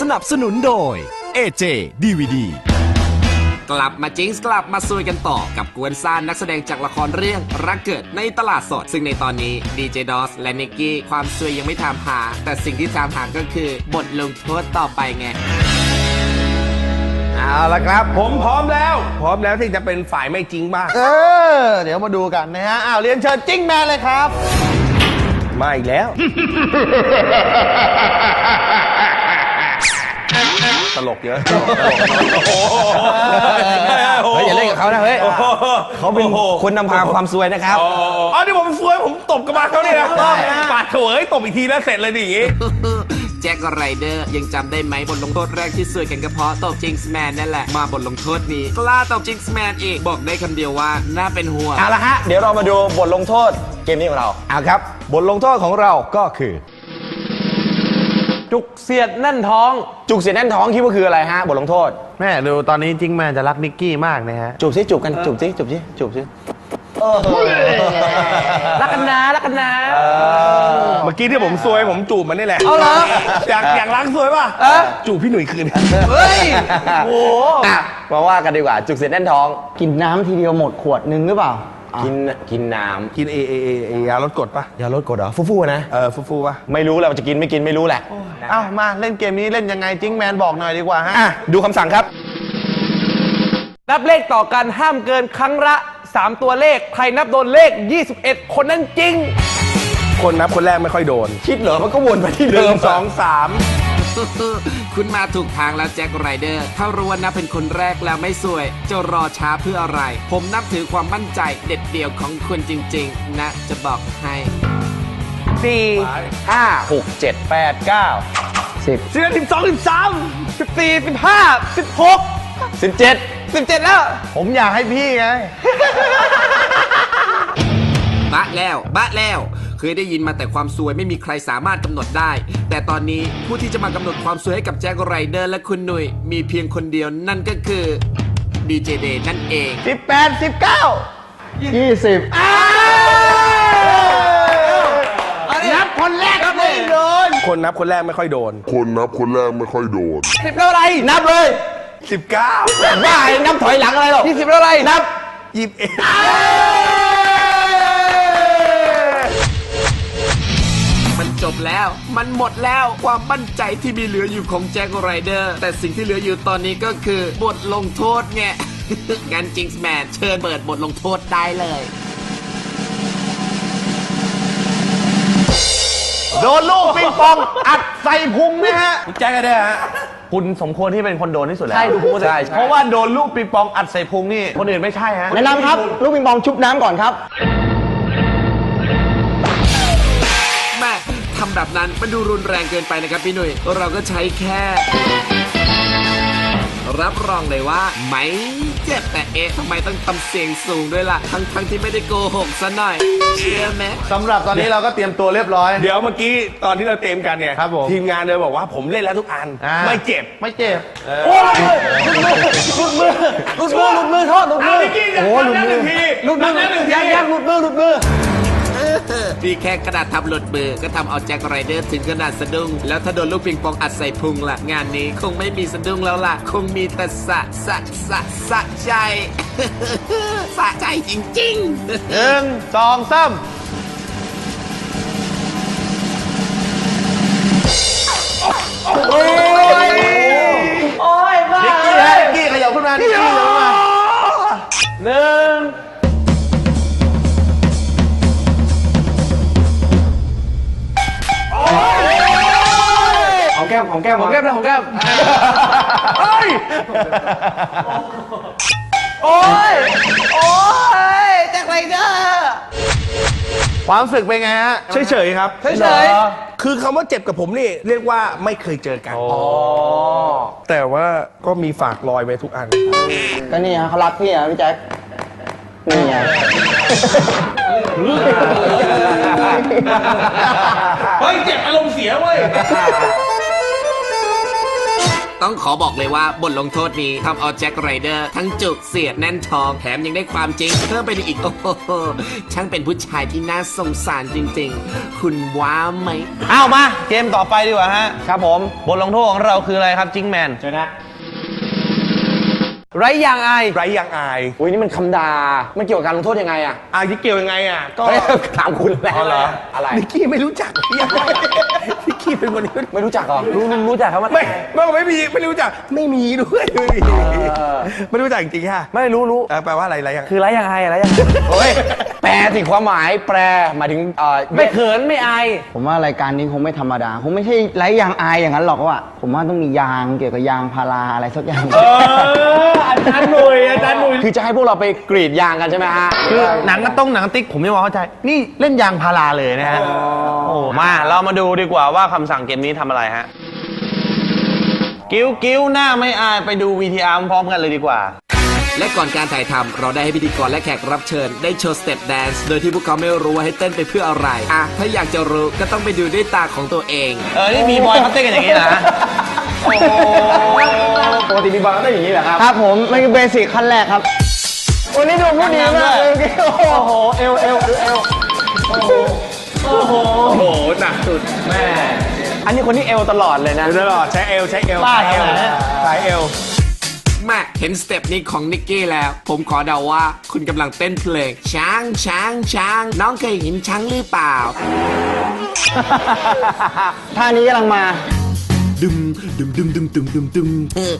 สนับสนุนโดย AJ DVD กลับมาจิงส์กลับมาซวยกันต่อกับกวนซ่านนักแสดงจากละครเรื่องรักเกิดในตลาดสด ซึ่งในตอนนี้ดีเจดอสและนิกกี้ความซวยยังไม่ตามหา แต่สิ่งที่ตามหาก็คือบทลงโทษต่อไปไง เอาละครับ ผมพร้อมแล้ว พร้อมแล้วที่จะเป็นฝ่ายไม่จริงบ้างเออ เดี๋ยวมาดูกันนะฮะอ้าวเรียนเชิญจิ้งแมนเลยครับ มาอีกแล้ว ตลกเยอะตลกตลกโอ้โหเฮ้ยอย่าเล่นกับเขานะเฮ้ยเขาเป็นคนนำพาความซวยนะครับอ๋อที่ผมซวยผมตบกระบาลเขาเนี่ยนะปาดโถเอ้ยตบอีกทีแล้วเสร็จเลยดิอย่างงี้ แจ็คไรเดอร์ ยังจำได้ไหมบทลงโทษแรกที่ซวยกันก็เพราะตบจิงส์แมนนั่นแหละ มาบทลงโทษนี้ กล้าตบจิงส์แมนอีก บอกได้คำเดียวว่า น่าเป็นห่วงเอาละฮะ เดี๋ยวเรามาดูบทลงโทษเกมนี้ของเราเอาครับ บทลงโทษของเราก็คือ จุกเสียดแน่นท้อง จุกเสียดแน่นท้องคิดว่าคืออะไรฮะ บทลงโทษ แม่ดูตอนนี้จิ้งแมนจะรักนิกกี้มากนะฮะ จูบซิจูบกันจูบซิจูบซิจูบซิ รักกันนะรักกันนะ เมื่อกี้ที่ผมซวยผมจูบมันนี่แหละ เอาเหรอ อยากอยากล้างซวยป่ะจูบพี่หนุ่ยคืน เฮ้ย โอ้มาว่ากันดีกว่า จุกเสียดแน่นท้อง กินน้ำทีเดียวหมดขวดนึงหรือเปล่า กินกินน้กินเอเอเอเอยาลดกรดป่ะำยาลดกรดเหรอ ฟู่ๆนะ เออฟูๆป่ะ ไม่รู้แหละว่าจะกินไม่กินไม่รู้แหละอ้าวมาเล่นเกมนี้เล่นยังไงจิ้งแมนบอกหน่อยดีกว่าฮะอะดูคำสั่งครับ นับเลขต่อกันห้ามเกินครั้งละ 3 ตัวเลข ใครนับโดนเลข 21 คนนั้นจริง คนนับคนแรกไม่ค่อยโดนคิดเหรอมันก็วนไปที่หเดินึ่มงสองสามคุณมาถูกทางแล้วแจ็คไรเดอร์ ถ้ารู้ว่านับเป็นคนแรกแล้วไม่สวย จะรอช้าเพื่ออะไร ผมนับถือความมั่นใจเด็ดเดี่ยวของคุณจริง ๆ นะ จะบอกให้4ห้าหกเจ็ดแปดเก้าสิบเอ็ดสิบสองสิบสาม14 15 16 สิบเจ็ด17แล้ว ผมอยากให้พี่ไง บะแล้วบะแล้ว เคยได้ยินมาแต่ความสวยไม่มีใครสามารถกำหนดได้ แต่ตอนนี้ผู้ที่จะมากำหนดความสวยให้กับแจ็คไรเดอร์และคุณหนุ่ยมีเพียงคนเดียวนั่นก็คือดีเจเดนั่นเอง18 19 20นับคนแรกก็ไม่โดนคนนับคนแรกไม่ค่อยโดน คนนับคนแรกไม่ค่อยโดน10แล้วอะไรนับเลย สิบเก้าบ้าไอ้นับถอยหลังอะไรหรอก20แล้วอะไรนับยี่สิบเอ็ดมันจบแล้ว มันหมดแล้วความมั่นใจที่มีเหลืออยู่ของแจ็คไรเดอร์ แต่สิ่งที่เหลืออยู่ตอนนี้ก็คือบทลงโทษไงงั้นจิงส์แมนเชิญเปิดบทลงโทษได้เลย โดนลูกปิงปองอัดใส่พุงนะฮะแจ็คก็ได้ฮะ คุณสมควรที่เป็นคนโดนที่สุดแล้วใช่ดูพุงใช่ เพราะว่าโดนลูกปิงปองอัดใส่พุงนี่คนอื่นไม่ใช่ฮะแนะนำครับ ลูกปิงปองชุบน้ำก่อนครับ แม่ทำแบบนั้นมันดูรุนแรงเกินไปนะครับพี่หนุ่ยเราก็ใช้แค่ รับรองเลยว่า ไม่เจ็บแต่เอ๊ะทำไมต้องทำเสียงสูงด้วยล่ะ ทั้งทั้งๆที่ไม่ได้โกหกซะหน่อย เชื่อไหมสำหรับตอนนี้เราก็เตรียมตัวเรียบร้อย เดี๋ยวเมื่อกี้ตอนที่เราเต็มกันเนี่ยครับผมทีมงานเลยบอกว่าผมเล่นแล้วทุกอัน อ่า ไม่เจ็บไม่เจ็บหลุดมือหลุดมือโทษหลุดมือโอ้หลุดมือทีหลุดมือหนึ่งที ยังยังหลุดมือหลุดมือ นี่แค่กระดาษทับหลุดมือก็ทำเอาแจ็คไรเดอร์ถึงขนาดสะดุ้ง แล้วถ้าโดนลูกปิงปองอัดใส่พุงล่ะ งานนี้คงไม่มีสะดุ้งแล้วล่ะ คงมีแต่สะสะสะสะใจ สะใจจริงๆหนึ่งสองสามโอ้ยโอ้ยบ้านิกกี้ฮะนิกกี้ขยับขึ้นมานิกกี้ขยับขึ้นมาหนึ่ง ของแก้มของแก้มของแก้มนะของแก้มเฮ้ย โอ้ย โอ้ยแจ็คไรเดอร์ความรู้สึกเป็นไงฮะ เฉยๆครับ เฉยคือคำว่าเจ็บกับผมนี่ เรียกว่าไม่เคยเจอกันแต่ว่าก็มีฝากรอยไว้ทุกอัน ก็นี่ฮะเขารักพี่อะพี่แจ็คนี่ไงเฮ้ยเจ็บอารมณ์เสียเว้ย ต้องขอบอกเลยว่าบทลงโทษนี้ทำเอาแจ็คไรเดอร์ทั้งจุกเสียดแน่นท้องแถมยังได้ความจริงเพิ่มไปอีก โอ้โหช่างเป็นผู้ชายที่น่าสงสารจริง ๆ คุณว้าไหมเอามา เกมต่อไปดีกว่าฮะ ครับผม บทลงโทษของเราคืออะไรครับจิงแมน เชิญนะไรอย่างอายไรยังอายอุ้ยนี่มันคำด่ามันเกี่ยวกับการลงโทษยังไงอะอายที่เกี่ยวยังไงอะก็เฮ้ยถามคุณแล้วอ๋อเหรออะไรนิกกี้ไม่รู้จักยังไงนิก กี้เป็นคนที่ไม่รู้จักเหรอรู้รู้จักครับว่าไม่ไม่ไม่มีไม่รู้จักไม่มีด้วยไม่มีไม่รู้จักจริงๆค่ะไม่รู้รู้เออแปลว่าอะไรไรยังคือไรอย่างอายอะไรอย่างเฮ้ยแปลสิความหมายแปลหมายถึงเอ่อไม่เขินไม่อายผมว่ารายการนี้คงไม่ธรรมดาคงไม่ใช่ไร้ยางอายอย่างนั้นหรอกว่า ผมว่าต้องมียางเกี่ยวกับยางพาราอะไรสักอย่างอาจารย์หนุ่ยอาจารย์หนุ่ยคือจะให้พวกเราไปกรีดยางกันใช่ไหมฮะคือหนังกระต้องหนังติ๊กผมไม่พอเข้าใจนี่เล่นยางพาราเลยนะฮะโอ้มาเรามาดูดีกว่าว่าคำสั่งเกมนี้ทำอะไรฮะ กิ้วกิ้วหน้าไม่อายไปดู VTR พร้อมๆกันเลยดีกว่า และก่อนการถ่ายทำเราได้ให้พิธีกรและแขกรับเชิญ ได้โชว์สเต็ปแดนซ์โดยที่พวกเขาไม่รู้ว่าให้เต้นไปเพื่ออะไร อะ ถ้าอยากจะรู้ก็ต้องไปดูด้วยตาของตัวเอง เออ นี่มีบอยเขาเต้นกันอย่างนี้นะปกติมีบอลก็ต้องอย่างนี้แหละครับ ครับผมมันคือเบสิกขั้นแรกครับวันนี้ดูพูดดีมากเลยโอ้โหเอวเอวเอว อันนี้คนที่เอวตลอดเลยนะ ตลอดใช้เอลใช้เอลบ้าใช้เอลขนาดนั้นใช้เอลแม่เห็นสเต็ปนี้ของนิกกี้แล้ว ผมขอเดาว่าคุณกำลังเต้นเพลงช้างช้างช้าง น้องเคยเห็นช้างหรือเปล่า ท่านี้กำลังมา ดึมดึมดึมดึมดึมดึมดึม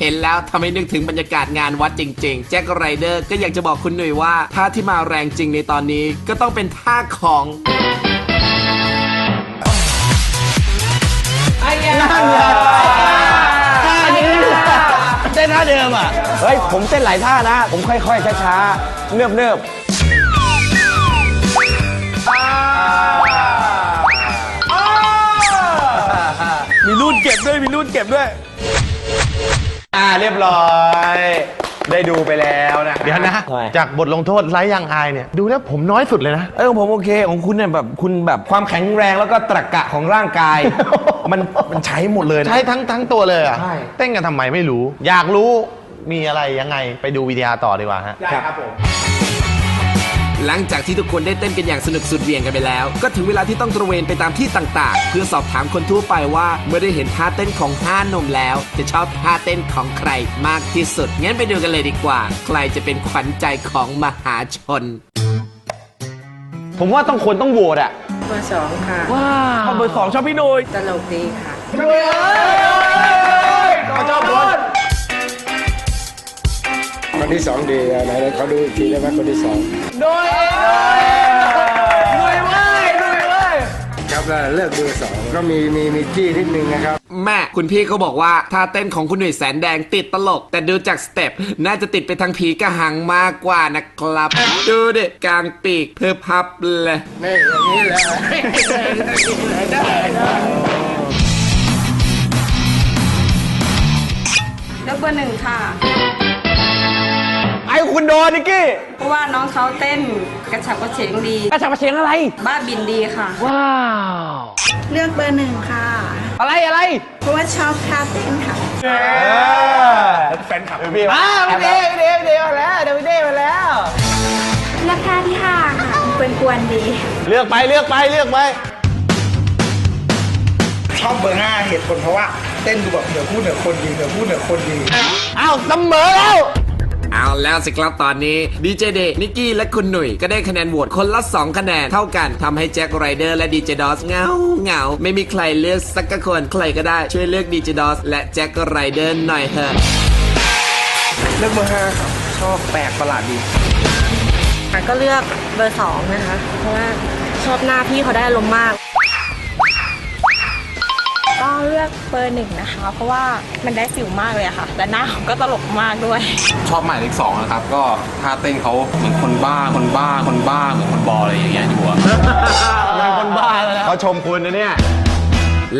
เห็นแล้วทำให้นึกถึงบรรยากาศงานวัดจริง ๆ แจ็คไรเดอร์ก็อยากจะบอกคุณหนุ่ยว่าท่าที่มาแรงจริงในตอนนี้ก็ต้องเป็นท่าของ เต้นท่าเดิมอะ เฮ้ย ผมเต้นหลายท่านะ ผมค่อยๆ ช้าๆ เนิบเนิบมีรุ่นเก็บด้วย มีรุ่นเก็บด้วย อ่า เรียบร้อย ได้ดูไปแล้วนะเดี๋ยวนะจากบทลงโทษไร้ยางอายเนี่ย ดูแล้วผมน้อยสุดเลยนะ เออของผมโอเคของคุณเนี่ยแบบคุณแบบความแข็งแรงแล้วก็ตรรกะของร่างกาย มันมันใช้หมดเลยนะ ใช้ทั้งทั้งตัวเลยเหรอะใช่ เต้นกันทำไมไม่รู้ อยากรู้มีอะไรยังไงไปดูวิดีอาร์ต่อดีกว่าฮะ หลังจากที่ทุกคนได้เต้นกันอย่างสนุกสุดเหวี่ยงกันไปแล้ว ก็ถึงเวลาที่ต้องตระเวนไปตามที่ต่างๆ เพื่อสอบถามคนทั่วไปว่าเมื่อได้เห็นท่าเต้นของห้าหนุ่มแล้ว จะชอบท่าเต้นของใครมากที่สุด งั้นไปดูกันเลยดีกว่า ใครจะเป็นขวัญใจของมหาชน ผมว่าต้องควรต้องโหวตอะเบอร์สองค่ะเบอร์สองชอบพี่หนุ่ยตลกดีค่ะ คนที่สองดีอะไหนๆเขาดูอีกทีได้ไหมคนที่สองครับแล้วเลือกเบอร์สองก็มีมีมีจี้นิดนึงนะครับ แม่คุณพี่เขาบอกว่าท่าเต้นของคุณหนุ่ยแสนแดงติดตลก แต่ดูจากสเต็ปน่าจะติดไปทางผีกระหังมากกว่านะครับ ดูดิกลางปีกเพื่อพับเลยนี่อย่างนี้แหละได้ได้เลือกเบอร์หนึ่งค่ะ ไอ้คุณโดนนิกกี้เพราะว่าน้องเขาเต้นกระฉับกระเฉงดี กระฉับกระเฉงอะไร บ้าบินดีค่ะ ว้าว เลือกเบอร์หนึ่งค่ะ อะไรอะไร เพราะว่าชอบท่าเต้นค่ะแฟนคลับอ้าวพี่เดพี่เดพี่เดมาแล้วเดพี่เดมาแล้วเลือกท่าที่ห้าค่ะเป็นกวนดี เลือกไปเลือกไปเลือกไปชอบเบอร์ห้าเหตุผลเพราะว่าเต้นดูแบบเหนือคู่เหนือคนดีเหนือคู่เหนือคนดี อ้าวเสมอแล้ว เอาแล้วสิครับตอนนี้ดีเจเดนิกกี้และคุณหนุ่ยก็ได้คะแนนโหวตคนละ 2 คะแนนเท่ากันทำให้แจ็คไรเดอร์และดีเจดอสเงาเงาไม่มีใครเลือกสักคน ใครก็ได้ช่วยเลือกดีเจดอสและแจ็คไรเดอร์หน่อยเถอะเลือกเบอร์ห้าครับชอบแปลกประหลาดดีก็เลือกเบอร์สองนะคะเพราะว่าชอบหน้าพี่เขาได้อารมณ์มาก ก็เลือกเบอร์หนึ่งนะคะ เพราะว่ามันได้สิวมากเลยอะค่ะ และหน้าเขาก็ตลกมากด้วย ชอบหมายเลขสองนะครับ ก็ท่าเต้นเขาเหมือนคนบ้าคนบ้าคนบ้าเหมือนคนบออะไรอย่างเงี้ยอยู่อะคนบ้าแล้วเขาชมคุณนะเนี่ย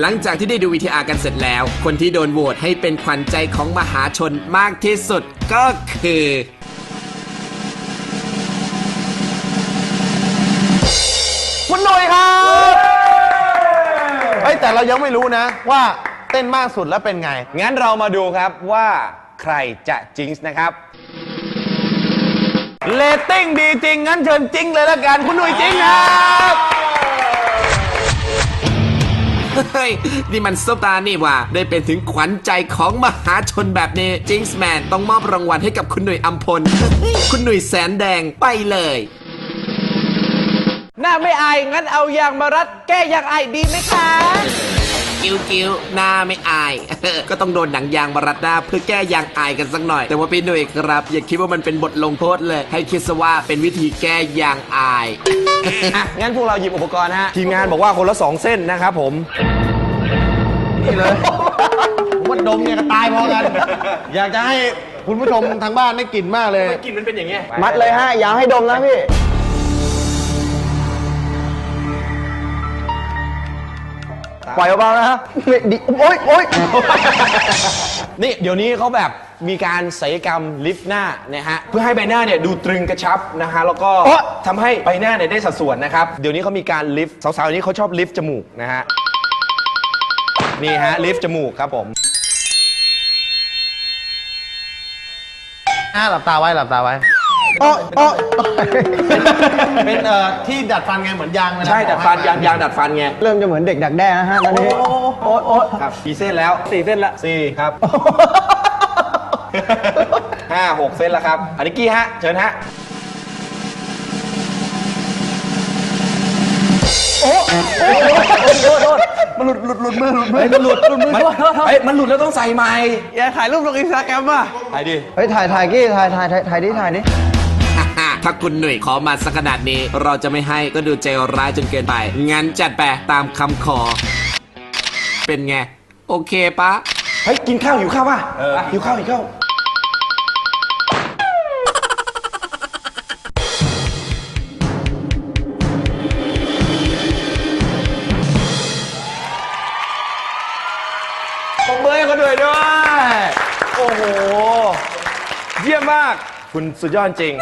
หลังจากที่ได้ดูวิทีอาร์กันเสร็จแล้ว คนที่โดนโหวตให้เป็นขวัญใจของมหาชนมากที่สุดก็คือ คุณหน่อยครับเฮ้ย แต่เรายังไม่รู้นะ ว่าเต้นมากสุดแล้วเป็นไง งั้นเรามาดูครับว่าใครจะจิงส์นะครับ เลตติ้งดีจริง งั้นเชิญจิงเลยละกัน คุณหนุ่ยจิงครับเฮ้ยนี่มันซุปตานี่ว่า ได้เป็นถึงขวัญใจของมหาชนแบบนี้จิงส์แมนต้องมอบรางวัลให้กับคุณหนุ่ยอัมพล คุณหนุ่ยแสนแดงไปเลย หน้าไม่อายงั้นเอายางมารัด แก้ยางอายดีไหมคะกิ้วกิ้วหน้าไม่อาย ก็ต้องโดนหนังยางมารัดหน้าเพื่อแก้ยางอายกันสักหน่อย แต่ว่าพี่หนุ่ยครับ อย่าคิดว่ามันเป็นบทลงโทษเลย ให้คิดซะว่าเป็นวิธีแก้ยางอายอะงั้นพวกเราหยิบอุปกรณ์ฮะทีมงานบอกว่าคนละ2เส้นนะครับผมผมว่าดมเนี่ยก็ตายพอกัน อยากจะให้คุณผู้ชมทางบ้านได้กลิ่นมากเลยกินมันเป็นอย่างเงี้ยมัดเลยฮะอย่าให้ดมนะพี่ ปล่อยเบาๆนะฮะไม่ดิโอ๊ยโอ๊ยนี่เดี๋ยวนี้เขาแบบมีการศัลยกรรมลิฟต์หน้านะฮะเพื่อให้ใบหน้าเนี่ยดูตรึงกระชับนะฮะแล้วก็โอ๊ะทำให้ใบหน้าเนี่ยได้สัดส่วนนะครับเดี๋ยวนี้เขามีการลิฟต์สาวๆนี้เขาชอบลิฟต์จมูกนะฮะนี่ฮะลิฟต์จมูกครับผม อ่าหลับตาไว้หลับตาไว้ โอ๊ยโอ๊ยเป็นเอ่อที่ดัดฟันไงเหมือนยางเวลาใช่ดัดฟันยางยางดัดฟันไงเริ่มจะเหมือนเด็กดักแด้นะฮะตอนนี้โอ๊ยโอ๊ยครับกี่เส้นแล้วสี่เส้นละสี่ครับห้าหกเส้นแล้วครับอันนี้กี้ฮะเชิญฮะมันหลุดหลุดหลุดมือหลุดมือเฮ้ยมันหลุดหลุดมือเฮ้ยมันหลุดแล้วต้องใส่ใหม่อย่าถ่ายรูปลงอินสตาแกรมว่ะถ่ายดิ เฮ้ยถ่ายถ่ายกี้ถ่ายถ่ายถ่ายถ่ายดิถ่ายดิ ถ้าคุณหนุ่ยขอมาสักขนาดนี้ เราจะไม่ให้ก็ดูใจร้ายจนเกินไป งั้นจัดไปตามคำขอ เป็นไง โอเคปะเฮ้ยกินข้าวหิวข้าวป่ะอะหิวข้าวหิวข้าวปมมือให้เขาด้วยด้วย โอ้โห เยี่ยมมาก คุณสุดยอดจริง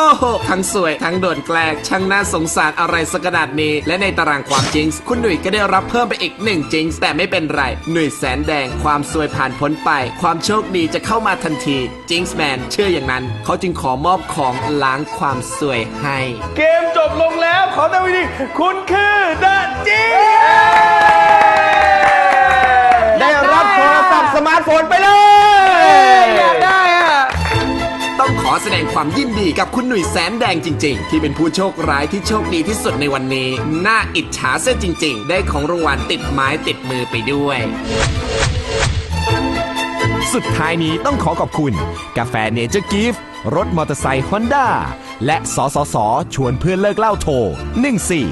โอ้โห ทั้งสวย ทั้งโดนแกล้งช่างน่าสงสารอะไรสักขนาดนี้ และในตารางความจริงคุณหนุ่ยก็ได้รับเพิ่มไปอีกหนึ่งจริงแต่ไม่เป็นไร หนุ่ยแสนแดงความสวยผ่านพ้นไป ความโชคดีจะเข้ามาทันทีจิงส์แมนเชื่ออย่างนั้น เขาจึงขอมอบของล้างความสวยให้ เกมจบลงแล้วขอแต่วิธีคุณคือเดอะจีได้ ดงความยินดีกับคุณหนุ่ยแสนแดงจริง ๆ ที่เป็นผู้โชคร้ายที่โชคดีที่สุดในวันนี้ น่าอิจฉาเส้นจริง ๆ ได้ของรางวัลติดไม้ติดมือไปด้วย สุดท้ายนี้ต้องขอขอบคุณ กาแฟเนเจอร์กิฟต์รถมอเตอร์ไซค์ฮอนด้าและสสส ชวนเพื่อนเลิกเล่าโทร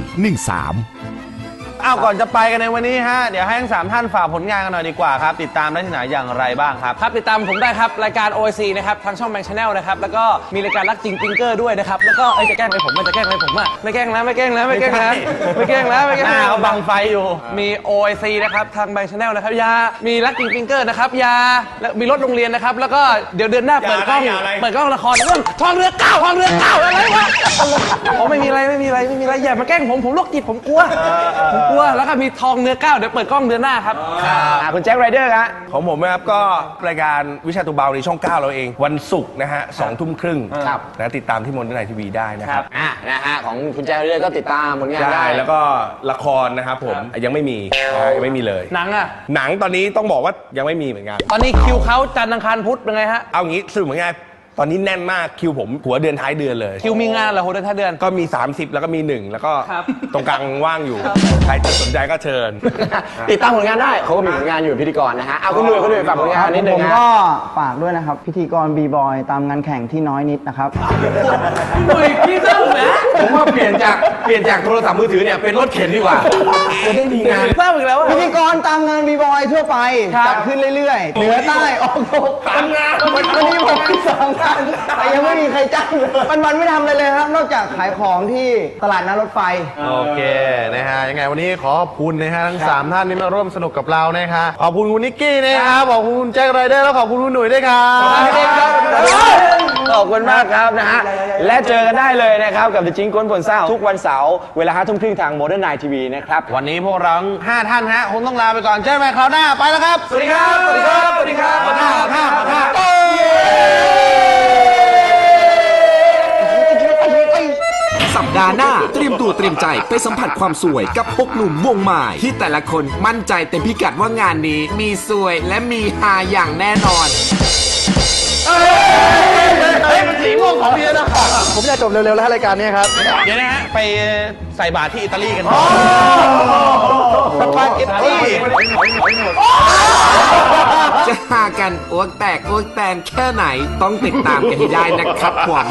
1413 อ้าวก่อนจะไปกันในวันนี้ฮะ เดี๋ยวให้ทั้งสามท่านฝากผลงานกันหน่อยดีกว่าครับ ติดตามได้ที่ไหนอย่างไรบ้างครับ ครับติดตามผมได้ครับ รายการ OIC นะครับทางช่องแบงค์ชาแนลนะครับ แล้วก็มีรายการรักจริงปิงเกอร์ด้วยนะครับ แล้วก็เอ้ยจะแกล้งไปผมมันจะแกล้งไปผมอะไม่แกล้งแล้วไม่แกล้งแล้วไม่แกล้งแล้วไม่แกล้งแล้วไม่แกล้งหแล้น้าวเขาบังไฟอยู่ มี OIC นะครับทางแบงค์ชาแนลนะครับยา มีรักจริงปิงเกอร์นะครับยาแล้วมีรถโรงเรียนนะครับแล้วก็เดี๋ยวเดือนหน้าเปิดกล้องอย่าอะไรเปิดกล้องละครเรื่องทองเรือเก้าทองเรือเก้าอะไรวะ ผมไม่มีอะไรไม่มีอะไรไม่มีอะไรอย่ามาแกล้งผมผมโรคจิตผมกลัวผมกลัวแล้วก็มีทองเรือเก้าเดี๋ยวเปิดกล้องเดือนหน้าครับอะคุณแจ็คไรเดอร์ฮะของผมนะครับก็รายการวิชาตูเบาในช่อง 9 เราเอง วันศุกร์นะฮะสองทุ่มครึ่งครับนะติดตามที่มนต์ไนทีวีได้นะครับ อะนะฮะของคุณแจ็คไรเดอร์ก็ติดตามผลงานได้ ได้แล้วก็ละครนะครับผมยังไม่มีนะฮะยังไม่มีเลย หนังอะหนังตอนนี้ต้องบอกว่ายังไม่มีเหมือนกัน ตอนนี้คิวเขาจันทร์อังคารพุธเป็นไงฮะ เอางี้สรุปง่ายๆ ตอนนี้แน่นมากคิวผมหัวเดือนท้ายเดือนเลย คิวมีงานเหรอโหเดือนท้ายเดือน ก็มี 30 แล้วก็มี 1 แล้วก็ครับ ตรงกลางว่างอยู่ ใครจะสนใจก็เชิญ ติดตามผลงานได้เขาก็มีผลงานอยู่พิธีกรนะฮะเอาคุณหนุ่ยคุณหนุ่ยฝากผลงานนิดนึผงมฮะก็ฝากด้วยนะครับ พิธีกรบีบอยตามงานแข่งที่น้อยนิดนะครับ หนุ่ยพี่เจ้านะผมว่าเปลี่ยนจากเปลี่ยนจากโทรศัพท์มือถือเนี่ยเป็นรถเข็นดีกว่าจะได้มีงานทราบอีกแล้วว่าพิธีกรตามงานบีบอยทั่วไปจัดขึ้นเรื่อยๆเหนือใต้ออกตกตามงานวันนี้ผมมีสองงานแต่ยังไม่มีใครจ้างเลยวันวันๆไม่ทำอะไรเลยครับ นอกจากขายของที่ตลาดนัดรถไฟ โอเคนะฮะยังไงวันนี้ขอขอบคุณนะฮะทั้งสามท่านที่มาร่วมสนุกกับเรานะฮะขอบคุณคุณนิกกี้นะครับขอบคุณคุณแจ็คไรเดอร์แล้วขอบคุณคุณหนุ่ยด้วยครับขอบคุณมากครับนะฮะ และเจอกันได้เลยนะครับ กับ The Jingle กวนผลเศร้าทุกวันเสาร์เวลาห้าทุ่มครึ่งทางโมเดิร์นไนทีวีนะครับ วันนี้พวกเราทั้งห้าท่านฮะคงต้องลาไปก่อนเจอกันใหม่คราวหน้าไปแล้วครับ สวัสดีครับ สวัสดีครับ สวัสดีครับขอหน้าขอหน้าขอหน้าสัปดาห์หน้า เตรียมตัวเตรียมใจไปสัมผัสความสวยกับพกหนุ่มวงไม้ที่แต่ละคนมั่นใจเต็มพิกัดว่างานนี้มีสวยและมีฮาอย่างแน่นอน วงของเบียร์นะผมอยากจบเร็วๆแล้วรายการนี้ครับเดี๋ยวนะฮะ ไปใส่บาตรที่อิตาลีกันสปาเกตตี้จะหากันอ้วกแตกอ้วกแตนแค่ไหนต้องติดตามกันให้ได้นะครับผม